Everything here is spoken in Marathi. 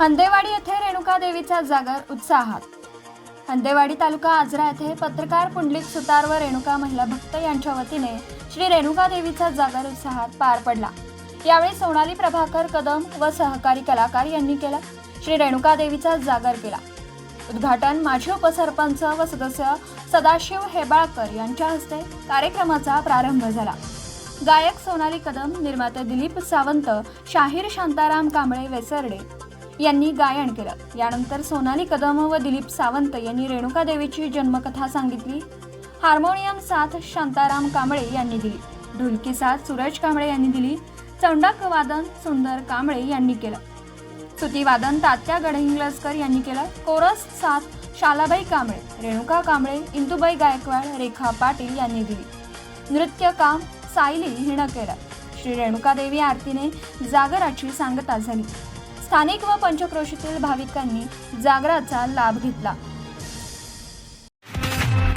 हंदेवाडी येथे रेणुका देवीचा जागर उत्साहात. हंदेवाडी तालुका आजरा येथे पत्रकार पुंडलिक सुतार व रेणुका महिला भक्त यांच्या वतीने श्री रेणुका देवीचा जागर उत्साहात पार पडला. यावेळी सोनाली प्रभाकर कदम व सहकारी कलाकार यांनी केला श्री रेणुका देवीचा जागर केला. उद्घाटन माजी उपसरपंच व सदस्य सदाशिव हेबाळकर यांच्या हस्ते कार्यक्रमाचा प्रारंभ झाला. गायक सोनाली कदम निर्माते दिलीप सावंत शाहीर शांताराम कांबळे वेसर्डे यांनी गायन केलं. यानंतर सोनाली कदम व दिलीप सावंत यांनी रेणुका देवीची जन्मकथा सांगितली. हार्मोनियम साथ शांताराम कांबळे यांनी दिली. ढोलकी साथ सूरज कांबळे यांनी दिली. चौंडक वादन सुंदर कांबळे यांनी केलं. स्तुतीवादन तात्या गडहिंग्लजकर यांनी केलं. कोरस साथ शालाबाई कांबळे रेणुका कांबळे इंदुबाई गायकवाड रेखा पाटील यांनी दिली. नृत्य काम सायली हिनं केलं श्री रेणुका देवी आरतीने जागराची सांगता झाली. स्थानिक व पंचक्रोशीतील भाविकांनी जागराचा लाभ घेतला.